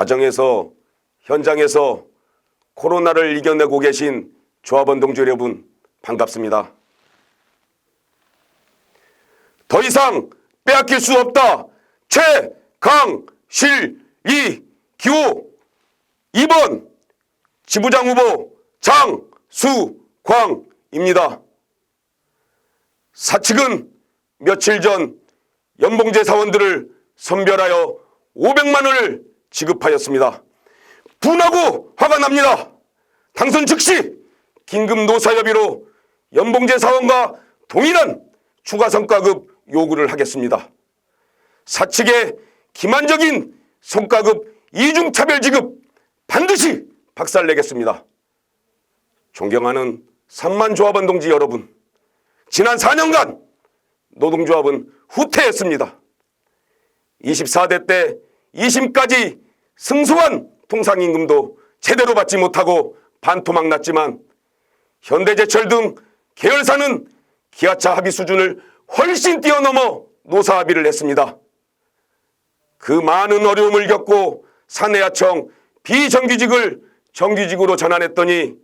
가정에서 현장에서 코로나를 이겨내고 계신 조합원 동지 여러분 반갑습니다. 더 이상 빼앗길 수 없다. 최강실이 기호 2번 지부장 후보 장수광입니다. 사측은 며칠 전 연봉제 사원들을 선별하여 500만 원을 지급하였습니다. 분하고 화가 납니다. 당선 즉시 긴급 노사협의로 연봉제 사원과 동일한 추가 성과급 요구를 하겠습니다. 사측의 기만적인 성과급 이중차별 지급 반드시 박살내겠습니다. 존경하는 3만 조합원 동지 여러분, 지난 4년간 노동조합은 후퇴했습니다. 24대 때 2심까지 승소한 통상임금도 제대로 받지 못하고 반토막 났지만 현대제철 등 계열사는 기아차 합의 수준을 훨씬 뛰어넘어 노사 합의를 했습니다. 그 많은 어려움을 겪고 사내하청 비정규직을 정규직으로 전환했더니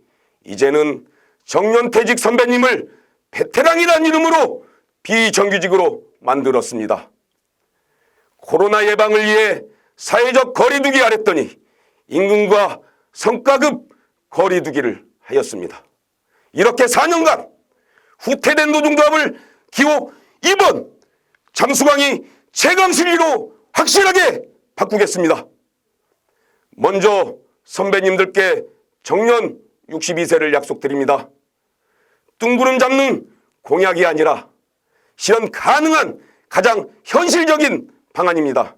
이제는 정년퇴직 선배님을 베테랑이라는 이름으로 비정규직으로 만들었습니다. 코로나 예방을 위해 사회적 거리두기 하랬더니 임금과 성과급 거리두기를 하였습니다. 이렇게 4년간 후퇴된 노동조합을 기호 2번 장수광이 최강실리로 확실하게 바꾸겠습니다. 먼저 선배님들께 정년 62세를 약속드립니다. 뚱구름 잡는 공약이 아니라 실현 가능한 가장 현실적인 방안입니다.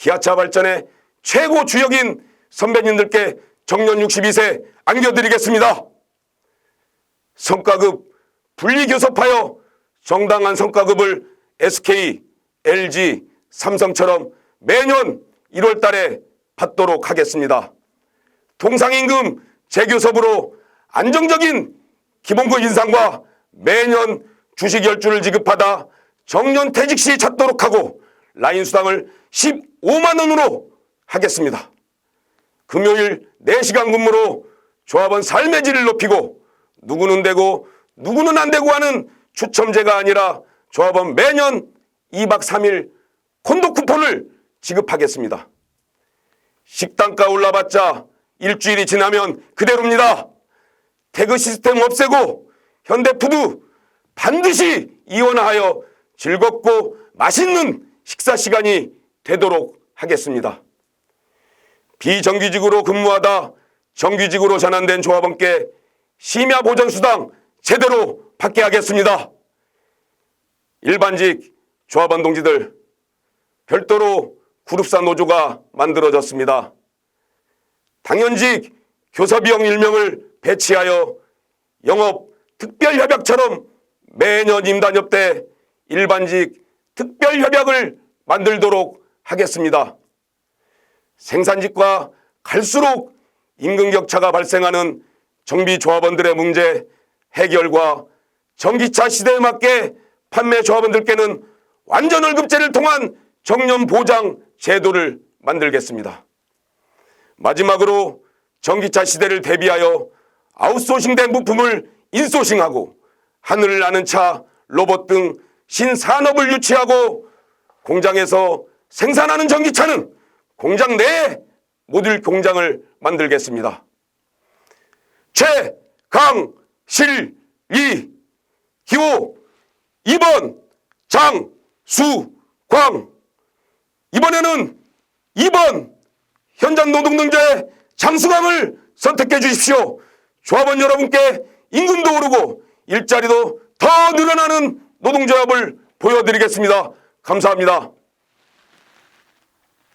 기아차 발전의 최고 주역인 선배님들께 정년 62세 안겨드리겠습니다. 성과급 분리교섭하여 정당한 성과급을 SK, LG, 삼성처럼 매년 1월 달에 받도록 하겠습니다. 통상임금 재교섭으로 안정적인 기본급 인상과 매년 주식 열주를 지급하다 정년 퇴직 시 찾도록 하고 라인 수당을 15만 원으로 하겠습니다. 금요일 4시간 근무로 조합원 삶의 질을 높이고 누구는 되고 누구는 안 되고 하는 추첨제가 아니라 조합원 매년 2박 3일 콘도 쿠폰을 지급하겠습니다. 식단가 올라봤자 일주일이 지나면 그대로입니다. 태그 시스템 없애고 현대푸드 반드시 이원화하여 즐겁고 맛있는 식사 시간이 되도록 하겠습니다. 비정규직으로 근무하다 정규직으로 전환된 조합원께 심야 보전수당 제대로 받게 하겠습니다. 일반직 조합원 동지들 별도로 그룹사 노조가 만들어졌습니다. 당연직 교섭위원 일명을 배치하여 영업 특별협약처럼 매년 임단협 때 일반직 특별협약을 만들도록 하겠습니다. 생산직과 갈수록 임금격차가 발생하는 정비조합원들의 문제 해결과 전기차 시대에 맞게 판매 조합원들께는 완전 월급제를 통한 정년 보장 제도를 만들겠습니다. 마지막으로 전기차 시대를 대비하여 아웃소싱된 부품을 인소싱하고 하늘을 나는 차, 로봇 등 신산업을 유치하고 공장에서 생산하는 전기차는 공장 내에 모듈 공장을 만들겠습니다. 최 강실리 기호 2번 장 수 광 이번에는 2번 현장 노동등재 장수광을 선택해 주십시오. 조합원 여러분께 임금도 오르고 일자리도 더 늘어나는 노동조합을 보여드리겠습니다. 감사합니다.